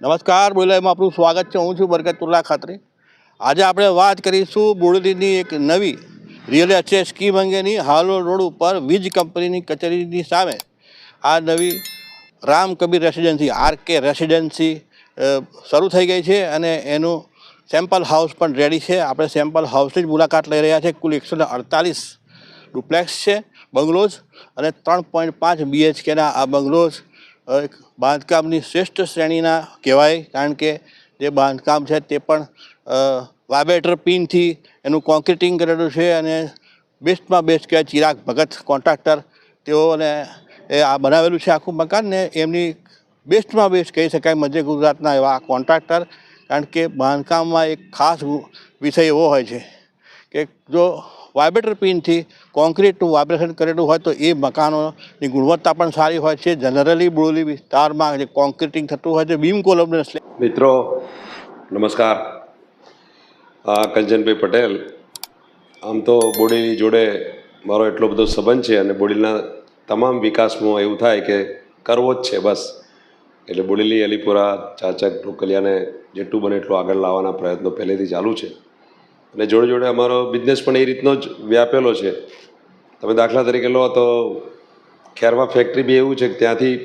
નમસ્કાર બોલાયમાં આપણું સ્વાગત છે. હું છું બરકતુલ્લા ખાતરી. આજે આપણે વાત કરીશું બોડેલીની એક નવી રિયલ એસ્ટેટ સ્કીમ અંગેની. હાલો રોડ ઉપર વીજ કંપનીની કચેરીની સામે આ નવી Ram Kabir residency R K residency શરૂ થઈ ગઈ છે અને એનું સેમ્પલ હાઉસ પણ રેડી છે. આપણે સેમ્પલ હાઉસની જ મુલાકાત લઈ રહ્યા છે. કુલ એકસો અડતાલીસ ડુપ્લેક્સ છે બંગલોઝ અને ત્રણ પોઈન્ટ પાંચ બીએચકેના આ બંગલોઝ એક બાંધકામની શ્રેષ્ઠ શ્રેણીના કહેવાય, કારણ કે જે બાંધકામ છે તે પણ વાબેટર પિનથી એનું કોન્ક્રીટિંગ કરેલું છે અને બેસ્ટમાં બેસ્ટ કહેવાય ચિરાગ ભગત કોન્ટ્રાક્ટર તેઓને એ આ બનાવેલું છે આખું મકાન ને એમની બેસ્ટમાં બેસ્ટ કહી શકાય મધ્ય ગુજરાતના એવા કોન્ટ્રાક્ટર કારણ કે બાંધકામમાં એક ખાસ વિષય એવો હોય છે કે જો વાઇબ્રેટર પિનથી કોન્ક્રીટનું વાઇબ્રેશન કરેલું હોય તો એ મકાનોની ગુણવત્તા પણ સારી હોય છે. જનરલી બોલી વિસ્તારમાં જે કોન્ક્રીટિંગ થતું હોય છે, બીમ કોલમને મિત્રો, નમસ્કાર. કંચનભાઈ પટેલ. આમ તો બોડીની જોડે મારો એટલો બધો સંબંધ છે અને બોડીના તમામ વિકાસમાં એવું થાય કે કરવો જ છે બસ. એટલે બોડેલી, અલીપુરા, ચાચક, ઢોકલિયાને જેટલું બને એટલું આગળ લાવવાના પ્રયત્નો પહેલેથી ચાલુ છે. અને જોડે જોડે અમારો બિઝનેસ પણ એ રીતનો જ વ્યાપેલો છે. તમે દાખલા તરીકે લો તો ખેરવા ફેક્ટરી બી એવું છે કે ત્યાંથી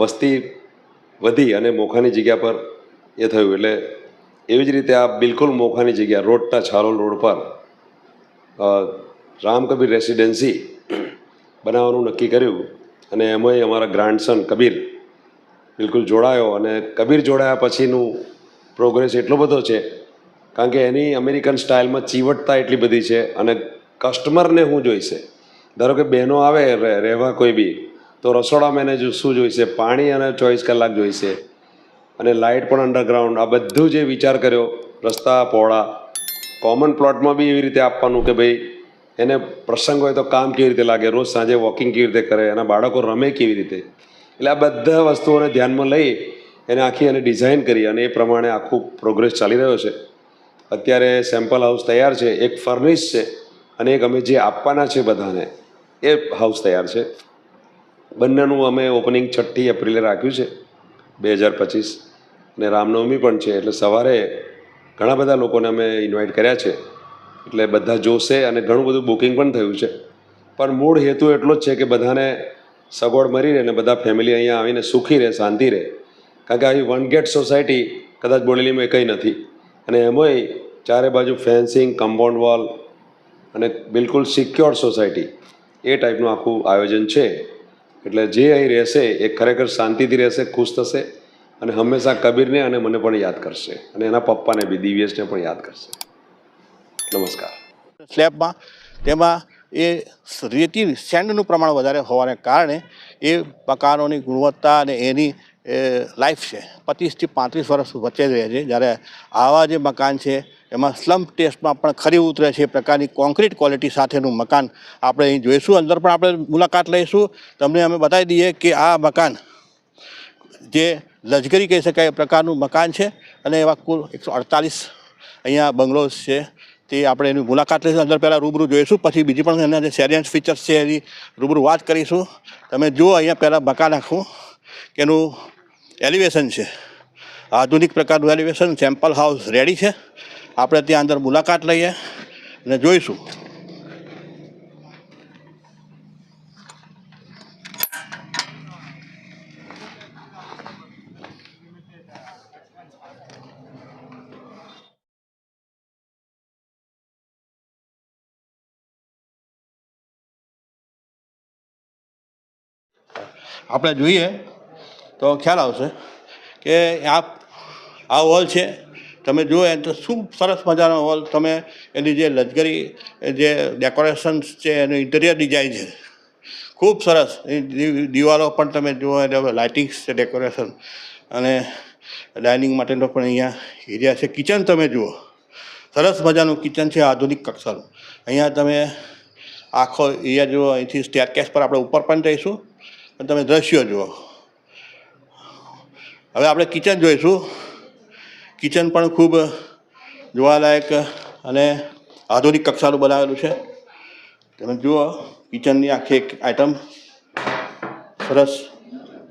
વસ્તી વધી અને મોખાની જગ્યા પર એ થયું. એટલે એવી જ રીતે આ બિલકુલ મોખાની જગ્યા, રોડના છારોલ રોડ પર રામ કબીર રેસિડેન્સી બનાવવાનું નક્કી કર્યું અને એમાંય અમારા ગ્રાન્ડસન કબીર બિલકુલ જોડાયો અને કબીર જોડાયા પછીનું પ્રોગ્રેસ એટલો બધો છે કારણ કે એની અમેરિકન સ્ટાઇલમાં ચીવટતા એટલી બધી છે અને કસ્ટમરને શું જોઈશે? ધારો કે બહેનો આવે રહે- રહેવા કોઈ બી, તો રસોડામાં એને શું જોઈશે? પાણી અને ચોવીસ કલાક જોઈશે. અને લાઇટ પણ અંડરગ્રાઉન્ડ. આ બધું જે વિચાર કર્યો, રસ્તા, પહોળા, કોમન પ્લોટમાં બી એવી રીતે આપવાનું કે ભાઈ, એને પ્રસંગ હોય તો કામ કેવી રીતે લાગે? રોજ સાંજે વોકિંગ કેવી રીતે કરે? એના બાળકો રમે કેવી રીતે? એટલે આ બધા વસ્તુઓને ધ્યાનમાં લઈ એને આખી એને ડિઝાઇન કરી અને એ પ્રમાણે આખું પ્રોગ્રેસ ચાલી રહ્યો છે. અત્યારે સેમ્પલ હાઉસ તૈયાર છે, એક ફર્નિશ છે અને એક અમે જે આપવાના છે બધાને, એ હાઉસ તૈયાર છે. બંનેનું અમે ઓપનિંગ છઠ્ઠી એપ્રિલે રાખ્યું છે, બે હજાર પચીસ. અને રામનવમી પણ છે, એટલે સવારે ઘણા બધા લોકોને અમે ઇન્વાઇટ કર્યા છે. એટલે બધા જોશે અને ઘણું બધું બુકિંગ પણ થયું છે. પણ મૂળ હેતુ એટલો જ છે કે બધાને સગવડ મળી રહે અને બધા ફેમિલી અહીંયા આવીને સુખી રહે, શાંતિ રહે. કારણ કે આવી વન ગેટ સોસાયટી કદાચ બોડેલીમાં કંઈ નથી. અને એમાંય ચારે બાજુ ફેન્સિંગ, કમ્પાઉન્ડ વોલ અને બિલકુલ સિક્યોર સોસાયટી. એ ટાઈપનું આખું આયોજન છે. એટલે જે અહીં રહેશે એ ખરેખર શાંતિથી રહેશે, ખુશ થશે અને હંમેશા કબીરને અને મને પણ યાદ કરશે અને એના પપ્પાને બી, દિવ્યેશને પણ યાદ કરશે. નમસ્કાર. સ્લેબમાં તેમાં એ રેતી, સેન્ડનું પ્રમાણ વધારે હોવાને કારણે એ મકાનોની ગુણવત્તા અને એની એ લાઈફ છે. પચીસથી પાંત્રીસ વર્ષ વચ્ચે રહે છે. જ્યારે આવા જે મકાન છે, એમાં સ્લમ્પ ટેસ્ટમાં પણ ખરી ઉતરે છે. એ પ્રકારની કોન્ક્રીટ ક્વોલિટી સાથેનું મકાન આપણે અહીં જોઈશું. અંદર પણ આપણે મુલાકાત લઈશું. તમને અમે બતાવી દઈએ કે આ મકાન જે લશ્કરી કહી શકાય પ્રકારનું મકાન છે અને એવા કુલ એકસો અડતાલીસ અહીંયા બંગલોઝ છે. તે આપણે એની મુલાકાત લઈશું. અંદર પહેલાં રૂબરૂ જોઈશું. પછી બીજી પણ એના જે સેરિયન્સ ફીચર્સ છે એની રૂબરૂ વાત કરીશું. તમે જુઓ અહીંયા પહેલાં મકાન આખું, કે એનું એલિવેશન છે. આધુનિક પ્રકારનું એલિવેશન સેમ્પલ હાઉસ રેડી છે. આપણે ત્યાં અંદર મુલાકાત લઈએ અને જોઈશું. આપણે જોઈએ તો ખ્યાલ આવશે કે આ આ હોલ છે, તમે જુઓ એમ તો શું સરસ મજાનો હોલ તમે એની જે લશ્કરી જે ડેકોરેશન્સ છે, એનું ઇન્ટિરિયર ડિઝાઇન છે. ખૂબ સરસ. દિવાલો પણ તમે જુઓ એટલે લાઇટિંગ્સ છે ડેકોરેશન અને ડાઇનિંગ માટેનો પણ અહીંયા એરિયા છે. કિચન તમે જુઓ. સરસ મજાનું કિચન છે, આધુનિક કક્ષાનું. અહીંયા તમે આખો એરિયા જુઓ, અહીંથી સ્ટેરકેસ પર આપણે ઉપર પણ જઈશું અને તમે દ્રશ્યો જુઓ. હવે આપણે કિચન જોઈશું. કિચન પણ ખૂબ જોવાલાયક અને આધુનિક કક્ષાનું બનાવેલું છે. તમે જુઓ કિચનની આખી એક આઈટમ સરસ.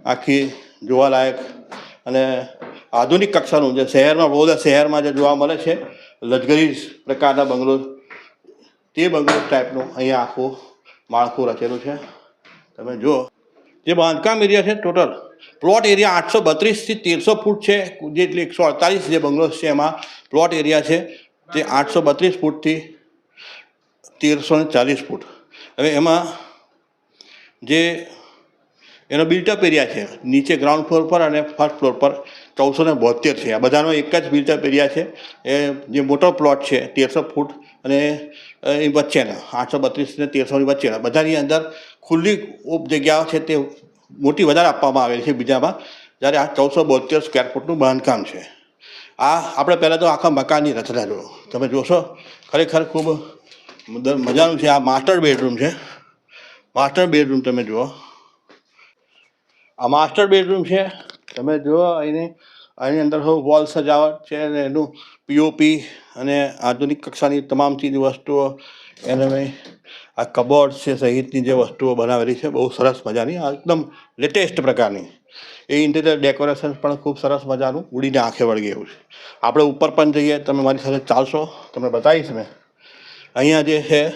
આખી જોવાલાયક અને આધુનિક કક્ષાનું જે શહેરમાં બહુ શહેરમાં જે જોવા મળે છે લજગરી પ્રકારના બંગલો, તે બંગલો ટાઈપનું અહીંયા આખું માળખું રચેલું છે. તમે જુઓ, જે બાંધકામ એરિયા છે ટોટલ પ્લોટ એરિયા આઠસો બત્રીસથી તેરસો ફૂટ છે, જેટલી એકસો અડતાલીસ જે બંગલોઝ છે એમાં પ્લોટ એરિયા છે, તે આઠસો બત્રીસ ફૂટથી તેરસો ને ચાલીસ ફૂટ. હવે એમાં જે એનો બિલ્ટઅપ એરિયા છે, નીચે ગ્રાઉન્ડ ફ્લોર પર અને ફર્સ્ટ ફ્લોર પર ચૌદસો ને બોતેર છે. આ બધાનો એક જ બિલ્ટઅપ એરિયા છે. એ જે મોટો પ્લોટ છે, તેરસો ફૂટ અને એ વચ્ચેના, આઠસો બત્રીસ ને તેરસોની વચ્ચેના. બધાની અંદર ખુલ્લી જગ્યાઓ છે તે મોટી વધારે આપવામાં આવેલી છે બીજામાં, જ્યારે આ ચૌદસો બોતેર સ્ક્વેર ફૂટનું બાંધકામ છે. આ આપણે પહેલાં તો આખા મકાનની રચના જુઓ તમે જોશો, ખરેખર ખૂબ મજાનું છે. આ માસ્ટર બેડરૂમ છે. માસ્ટર બેડરૂમ તમે જુઓ. આ માસ્ટર બેડરૂમ છે. તમે જુઓ એની આની અંદર વોલ સજાવટ છે અને એનું પીઓપી અને આધુનિક કક્ષાની તમામ ચીજ વસ્તુઓ, એને આ કબોર્ડ છે, સહિતની જે વસ્તુઓ બનાવેલી છે, બહુ સરસ મજાની, આ એકદમ લેટેસ્ટ પ્રકારની. એ ઇન્ટિરિયર ડેકોરેશન પણ ખૂબ સરસ મજાનું ઉડીને આંખે વળગી એવું છે. આપણે ઉપર પણ જઈએ, તમે મારી સાથે ચાલશો, તમને બતાવીશ મેં. અહીંયા જે છે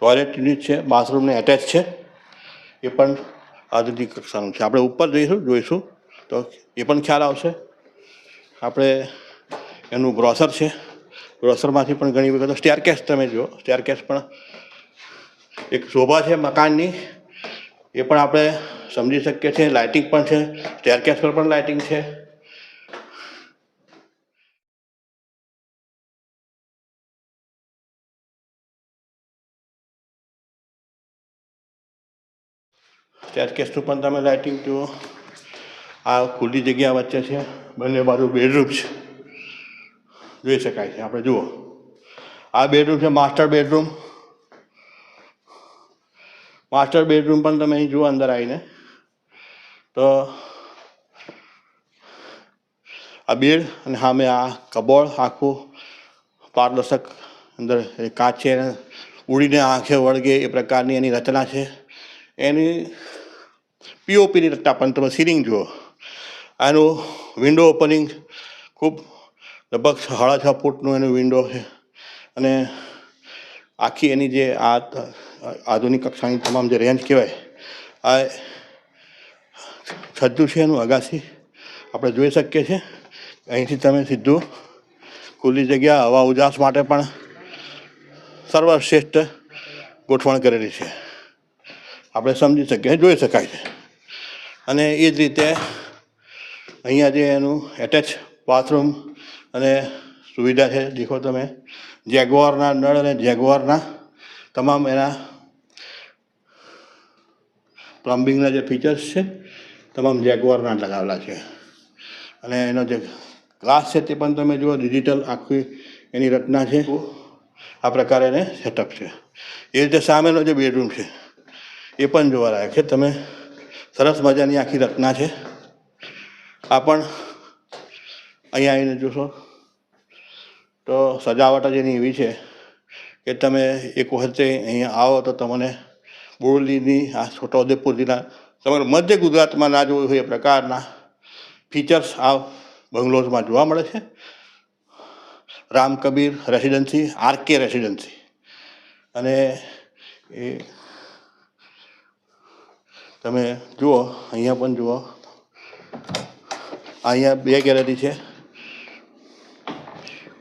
ટોયલેટ યુનિટ છે બાથરૂમને એટેચ છે. એ પણ આધુનિક કક્ષાનું છે. આપણે ઉપર જઈશું, જોઈશું, તો એ પણ ખ્યાલ આવશે. આપણે એનું ગ્રોસર છે. ગ્રોસરમાંથી પણ ઘણી વખત સ્ટેરકેસ તમે જુઓ. સ્ટેરકેસ પણ એક શોભા છે મકાનની. એ પણ આપણે સમજી શકીએ છીએ. લાઇટિંગ પણ છે. સ્ટેરકેસ પર પણ લાઇટિંગ છે. સ્ટેરકેસનું પણ તમે લાઇટિંગ જુઓ. આ ખુલ્લી જગ્યા વચ્ચે છે. બંને બાજુ બેડરૂમ છે. જોઈ શકાય છે. આપણે જુઓ. આ બેડરૂમ છે માસ્ટર બેડરૂમ માસ્ટર બેડરૂમ પણ તમે અહીં જુઓ અંદર આવીને. તો આ બેડ અને સામે આ કબોળ આખું પારદર્શક અંદર કાચ છે, એને ઉડીને આંખે વળગે એ પ્રકારની એની રચના છે. એની પીઓપીની રચના પણ તમે સીલિંગ જુઓ. આનું વિન્ડો ઓપનિંગ ખૂબ લગભગ સાડા છ ફૂટનું એનું વિન્ડો છે. અને આખી એની જે આ આધુનિક કક્ષાની તમામ જે રેન્જ કહેવાય, આ સજ્જું છે એનું અગાસી. આપણે જોઈ શકીએ છીએ. અહીંથી તમે સીધું ખુલ્લી જગ્યા, હવા ઉજાસ માટે પણ સર્વશ્રેષ્ઠ ગોઠવણ કરેલી છે. આપણે સમજી શકીએ જોઈ શકાય છે. અને એ જ રીતે અહીંયા જે એનું એટેચ બાથરૂમ અને સુવિધા છે, દેખો તમે. જેગવારના નળ અને જેગવારના તમામ એના પ્લમ્બિંગના જે ફીચર્સ છે, તમામ જેગવારના લગાવેલા છે. અને એનો જે ગ્લાસ છે તે પણ તમે જુઓ, ડિજિટલ આખી એની રચના છે. આ પ્રકારે એને સેટઅપ છે. એ રીતે સામેનો જે બેડરૂમ છે, એ પણ જોવા લાયક છે. તમે સરસ મજાની આખી રચના છે. આ પણ અહીંયા આવીને જોશો. તો સજાવટ જ એની એવી છે કે તમે એક વખતે અહીંયા આવો તો તમને બોરલીની, આ છોટાઉદેપુર જિલ્લા સમગ્ર મધ્ય ગુજરાતમાં ના જોયું હોય એ પ્રકારના ફીચર્સ આ બંગલોઝમાં જોવા મળે છે. Ram Kabir residency R K residency અને એ તમે જુઓ, અહીંયા પણ જુઓ. અહીંયા બે ગેલેરી છે.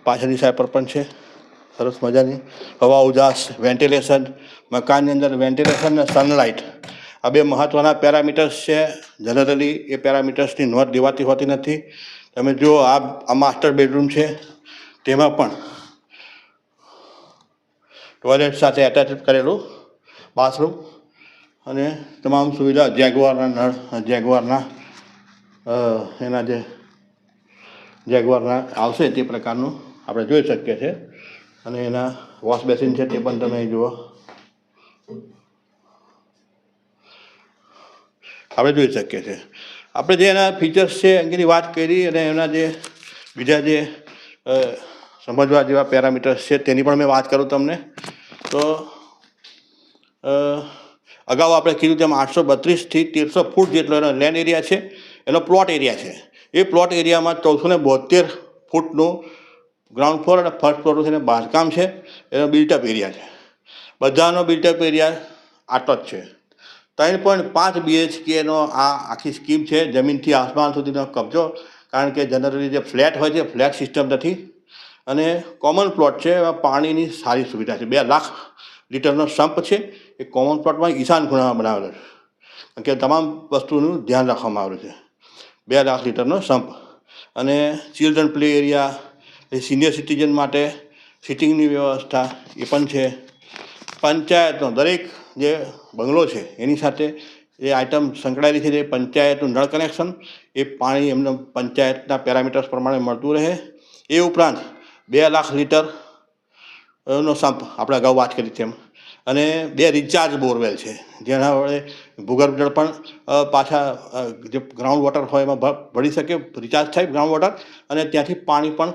પાછળની સાઈડ પર પણ છે. સરસ મજાની હવા, ઉજાસ વેન્ટિલેશન મકાનની અંદર વેન્ટિલેશન અને સનલાઇટ આ બે મહત્ત્વના પેરામીટર્સ છે. જનરલી એ પેરામીટર્સની નોંધ લેવાતી હોતી નથી. તમે જુઓ, આ આ માસ્ટર બેડરૂમ છે. તેમાં પણ ટોયલેટ સાથે એટેચ કરેલું બાથરૂમ અને તમામ સુવિધા જેગવારના નળ જેગવારના એના જે જેગવારના આવશે તે પ્રકારનું આપણે જોઈ શકીએ છીએ. અને એના વોશ બેસિન છે તે પણ તમે જુઓ. આપણે જોઈ શકીએ છીએ. આપણે જે એના ફીચર્સ છે અંગેની વાત કરી અને એના જે બીજા જે સમજવા જેવા પેરામીટર્સ છે તેની પણ મેં વાત કરું તમને. તો અગાઉ આપણે કીધું તેમ આઠસો બત્રીસથી તેરસો ફૂટ જેટલો એનો લેન્ડ એરિયા છે. એનો પ્લોટ એરિયા છે. એ પ્લોટ એરિયામાં ચૌદસો ને બોતેર ફૂટનું ગ્રાઉન્ડ ફ્લોર અને ફર્સ્ટ ફ્લોરનું છે બાંધકામ છે, એનો બિલ્ટઅપ એરિયા છે. બધાનો બિલ્ટઅપ એરિયા આટલો જ છે. ત્રણ પોઈન્ટ પાંચ બીએચકેનો આ આખી સ્કીમ છે, જમીનથી આસમાન સુધીનો કબજો, કારણ કે જનરલી જે ફ્લેટ હોય છે ફ્લેટ સિસ્ટમ નથી. અને કોમન પ્લોટ છે, એમાં પાણીની સારી સુવિધા છે. બે લાખ લીટરનો સંપ છે, એ કોમન પ્લોટમાં ઈશાન ખૂણામાં બનાવેલો છે. કારણ કે તમામ વસ્તુનું ધ્યાન રાખવામાં આવેલું છે. બે લાખ લીટરનો સંપ. અને ચિલ્ડ્રન પ્લે એરિયા એ સિનિયર સિટીઝન માટે સિટિંગની વ્યવસ્થા એ પણ છે. પંચાયતનો દરેક જે બંગલો છે, એની સાથે જે આઇટમ સંકળાયેલી છે, જે પંચાયતનું નળ કનેક્શન એ પાણી એમને પંચાયતના પેરામીટર્સ પ્રમાણે મળતું રહે. એ ઉપરાંત બે લાખ લીટર નો સંપ આપણે અગાઉ વાત કરી તેમ અને બે રિચાર્જ બોરવેલ છે. જેના વડે ભૂગર્ભ જળ પણ પાછા જે ગ્રાઉન્ડ વોટર હોય એમાં ભળી શકે રિચાર્જ થાય ગ્રાઉન્ડ વોટર અને ત્યાંથી પાણી પણ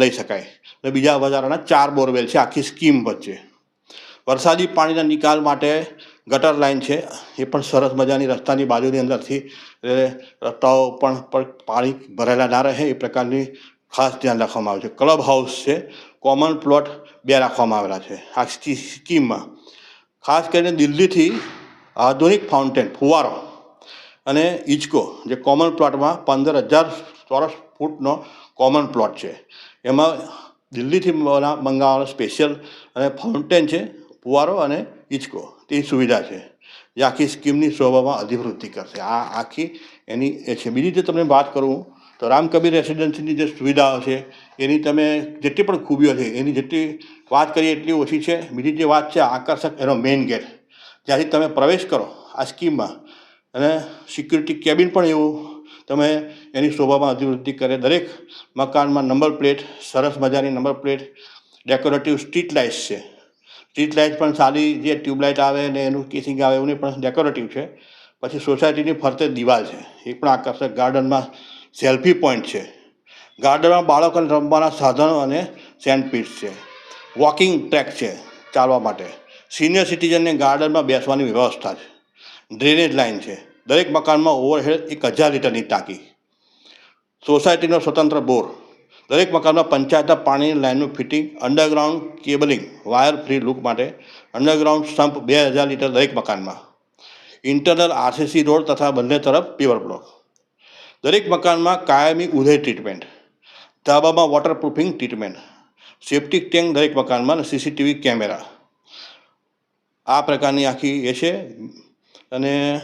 લઈ શકાય. અને બીજા વધારાના ચાર બોરવેલ છે, આખી સ્કીમ વચ્ચે. વરસાદી પાણીના નિકાલ માટે ગટર લાઇન છે. એ પણ સરસ મજાની રસ્તાની બાજુની અંદરથી રસ્તાઓ પણ, પાણી ભરેલા ના રહે, એ પ્રકારની ખાસ ધ્યાન રાખવામાં આવે છે. ક્લબ હાઉસ છે. કોમન પ્લોટ બે રાખવામાં આવેલા છે. આ સ્કી- સ્કીમમાં. ખાસ કરીને દિલ્હીથી આધુનિક ફાઉન્ટેન, ફુવારો અને ઇચકો જે કોમન પ્લોટમાં પંદર હજાર ચોરસ ફૂટનો કોમન પ્લોટ છે. એમાં દિલ્હીથી મંગાવવાનો સ્પેશિયલ અને ફાઉન્ટેન છે, ફુવારો અને ઇચકો તે સુવિધા છે. જે આખી સ્કીમની શોભામાં અધિવૃદ્ધિ કરશે. આ આખી એની એ છે. બીજી જે તમને વાત કરું તો રામ કબીર રેસિડેન્સીની જે સુવિધાઓ છે, એની તમે જેટલી પણ ખૂબીઓ છે, એની જેટલી વાત કરીએ એટલી ઓછી છે. બીજી જે વાત છે, આકર્ષક એનો મેઇન ગેટ જ્યાંથી તમે પ્રવેશ કરો આ સ્કીમમાં. અને સિક્યુરિટી કેબિન પણ એવું તમે એની શોભામાં અભિવૃદ્ધિ કરે. દરેક મકાનમાં નંબર પ્લેટ સરસ મજાની number plate decorative street lights છે. સ્ટ્રીટ લાઇટ પણ સારી જે ટ્યુબલાઇટ આવે ને એનું કેસિંગ આવે એવું પણ ડેકોરેટિવ છે. પછી સોસાયટીની ફરતે દિવાલ છે. એ પણ આકર્ષક. ગાર્ડનમાં સેલ્ફી પોઈન્ટ છે. ગાર્ડનમાં બાળકોને રમવાના સાધનો અને સેન્ડપીટ્સ છે. વોકિંગ ટ્રેક છે ચાલવા માટે. સિનિયર સિટીઝનને ગાર્ડનમાં બેસવાની વ્યવસ્થા છે. ડ્રેનેજ લાઇન છે. દરેક મકાનમાં ઓવરહેડ એક હજાર લીટરની ટાંકી. સોસાયટીનો સ્વતંત્ર બોર. દરેક મકાનમાં પંચાયતના પાણીની લાઇનનું fitting, underground cabling, wire free look માટે અંડરગ્રાઉન્ડ સ્ટમ્પ બે હજાર લીટર દરેક મકાનમાં. ઇન્ટરનલ આરસીસી રોડ તથા બંને તરફ પીવર બ્લોક. દરેક મકાનમાં કાયમી ઉધઈ ટ્રીટમેન્ટ ધાબામાં વોટરપ્રૂફિંગ ટ્રીટમેન્ટ સેફ્ટિક ટેન્ક દરેક મકાનમાં અને સીસીટીવી કેમેરા આ પ્રકારની આખી એ છે. અને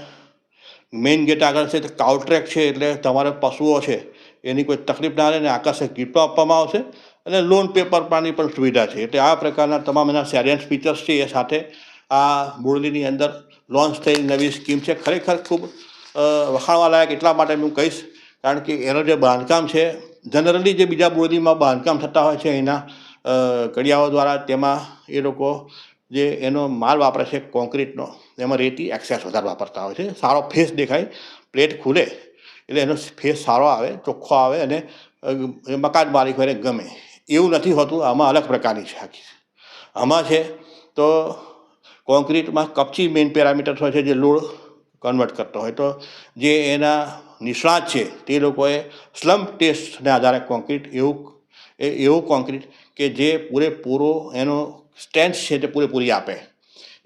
મેઇન ગેટ આગળ છે, તો કાઉટ્રેક છે, એટલે તમારે પશુઓ છે, એની કોઈ તકલીફ ના રહે ને આકર્ષક ગીફ્ટો આપવામાં આવશે. અને લોન પેપર પાની પણ સુવિધા છે. એટલે આ પ્રકારના તમામ એના સેરિયન્સ ફીચર્સ છે, એ સાથે આ બોરડીની અંદર લોન્ચ થયેલી નવી સ્કીમ છે. ખરેખર ખૂબ અ, વખાણવા લાયક એટલા માટે હું કહીશ કારણ કે એનું જે બાંધકામ છે જનરલી જે બીજા બોરીમાં બાંધકામ થતા હોય છે એના કડિયાઓ દ્વારા તેમાં એ લોકો જે એનો માલ વાપરે છે કોન્ક્રીટનો એમાં રેતી એક્સેસ વધારે વાપરતા હોય છે. સારો ફેસ દેખાય પ્લેટ ખુલે એટલે એનો ફેસ સારો આવે ચોખ્ખો આવે અને મકાન માલિક હોય ગમે. એવું નથી હોતું આમાં અલગ પ્રકારની છે આખી. આમાં છે તો કોન્ક્રીટમાં કપચી મેઇન પેરામીટર્સ હોય છે જે લોડ કન્વર્ટ કરતો હોય તો જે એના નિષ્ણાત છે, તે લોકોએ સ્લમ્પ ટેસ્ટને આધારે કોન્ક્રીટ એવું એ એવું કોન્ક્રીટ કે જે પૂરેપૂરો એનો સ્ટેન્સ છે તે પૂરેપૂરી આપે.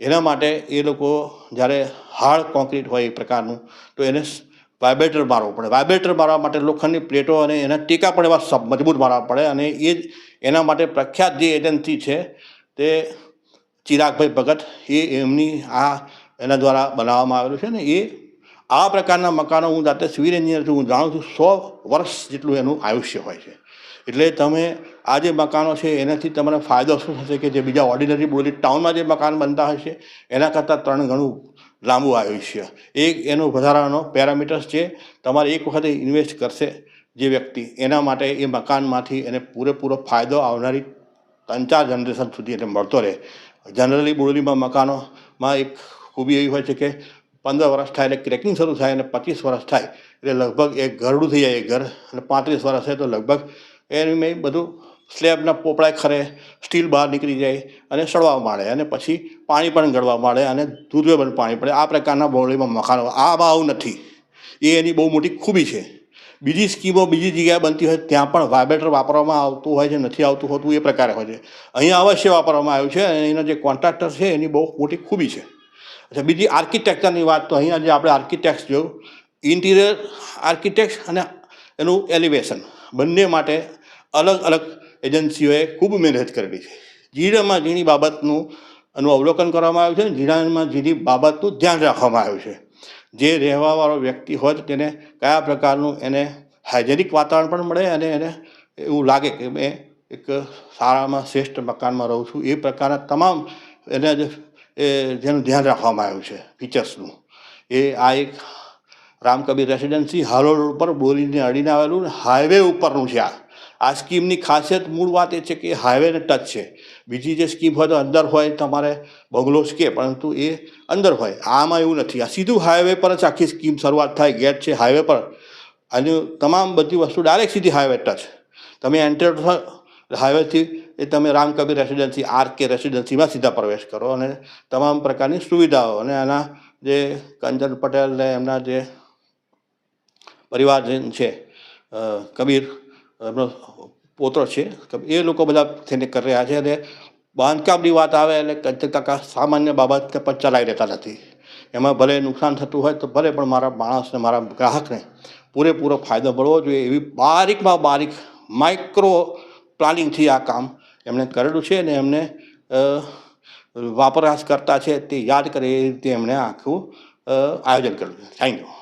એના માટે એ લોકો જ્યારે હાર્ડ કોન્ક્રીટ હોય એ પ્રકારનું, તો એને વાઇબ્રેટર મારવું પડે. વાઇબ્રેટર મારવા માટે લોખંડની પ્લેટો અને એના ટેકા પણ એવા મજબૂત મારવા પડે અને એ એના માટે પ્રખ્યાત જે એજન્સી છે તે ચિરાગભાઈ ભગત, એ એમની આ એના દ્વારા બનાવવામાં આવેલું છે ને એ આ પ્રકારના મકાનો હું જાતે સિવિલ એન્જિનિયર છું, હું જાણું છું સો વર્ષ જેટલું એનું આયુષ્ય હોય છે. એટલે તમે આ જે મકાનો છે એનાથી તમને ફાયદો શું થશે કે જે બીજા ઓર્ડિનરી બોલી ટાઉનમાં જે મકાન બનતા હશે એના કરતાં ત્રણ ગણું લાંબુ આયુષ્ય. એક એનો વધારાનો પેરામીટર્સ છે, તમારે એક વખતે ઇન્વેસ્ટ કરશે જે વ્યક્તિ, એના માટે એ મકાનમાંથી એને પૂરેપૂરો ફાયદો આવનારી ત્રણ ચાર જનરેશન સુધી એને મળતો રહે. જનરલી બોરડીમાં મકાનોમાં એક ખૂબી એવી હોય છે કે પંદર વર્ષ થાય એટલે ક્રેકિંગ શરૂ થાય અને પચીસ વર્ષ થાય. એટલે લગભગ એ ઘરડું થઈ જાય એ ઘર. અને પાંત્રીસ વર્ષ થાય તો લગભગ એની મેં બધું સ્લેબના પોપડા ખરે, સ્ટીલ બહાર નીકળી જાય અને સડવા માંડે. અને પછી પાણી પણ ગળવા માંડે અને દૂધવે પણ પાણી પડે. આ પ્રકારના બોરડીમાં મકાનો. આમાં આવું નથી. એ એની બહુ મોટી ખૂબી છે. બીજી સ્કીમો બીજી જગ્યાએ બનતી હોય ત્યાં પણ વાઇબ્રેટર વાપરવામાં આવતું હોય છે, નથી આવતું હોતું એ પ્રકારે હોય છે. અહીંયા અવશ્ય વાપરવામાં આવ્યું છે અને એનો જે કોન્ટ્રાક્ટર છે, એની બહુ મોટી ખૂબી છે. અચ્છા, બીજી આર્કિટેક્ચરની વાત તો અહીંયા જે આપણે આર્કિટેક્ટ જોયું ઇન્ટિરિયર આર્કિટેક્ટ અને એનું એલિવેશન બંને માટે અલગ અલગ એજન્સીઓએ ખૂબ મહેનત કરેલી છે. જીણામાં ઝીણી બાબતનું એનું અવલોકન કરવામાં આવ્યું છે અને જીણામાં ઝીણી બાબતનું ધ્યાન રાખવામાં આવ્યું છે. જે રહેવાવાળો વ્યક્તિ હોય તેને કયા પ્રકારનું એને હાઇજેનિક વાતાવરણ પણ મળે અને એને એવું લાગે કે મેં એક સારામાં શ્રેષ્ઠ મકાનમાં રહું છું, એ પ્રકારના તમામ એને જે એ જેનું ધ્યાન રાખવામાં આવ્યું છે ફીચર્સનું એ આ એક રામકબીર રેસિડેન્સી હાલો રોડ પર બોરીને અડીને આવેલું હાઈવે ઉપરનું છે આ. આ સ્કીમની ખાસિયત મૂળ વાત એ છે કે હાઈવેને ટચ છે. બીજી જે સ્કીમ હોય તો અંદર હોય તમારે બંગલોસ કે, પરંતુ એ અંદર હોય. આમાં એવું નથી. આ સીધું હાઈવે પર જ આખી સ્કીમ શરૂઆત થાય, ગેટ છે હાઈવે પર. અને તમામ બધી વસ્તુ ડાયરેક્ટ સીધી હાઈવે ટચ તમે એન્ટર હાઈવેથી એ તમે રામકબીર રેસિડેન્સી, આર કે રેસિડેન્સીમાં સીધા પ્રવેશ કરો અને તમામ પ્રકારની સુવિધાઓ અને આના જે કંચન પટેલ ને એમના જે પરિવારજન છે કબીર, એમનો પોત્ર છે એ લોકો બધા થઈને કરી રહ્યા છે અને બાંધકામની વાત આવે એટલે કંચન કાકા સામાન્ય બાબત પણ ચલાવી રહેતા નથી. એમાં ભલે નુકસાન થતું હોય તો ભલે પણ મારા માણસને, મારા ગ્રાહકને પૂરેપૂરો ફાયદો મળવો જોઈએ એવી બારીકમાં બારીક માઇક્રો પ્લાનિંગથી આ કામ એમણે કરેલું છે અને એમને વાપરાશકર્તા છે તે યાદ કરે એ રીતે એમણે આખું આયોજન કરેલું છે. Thank you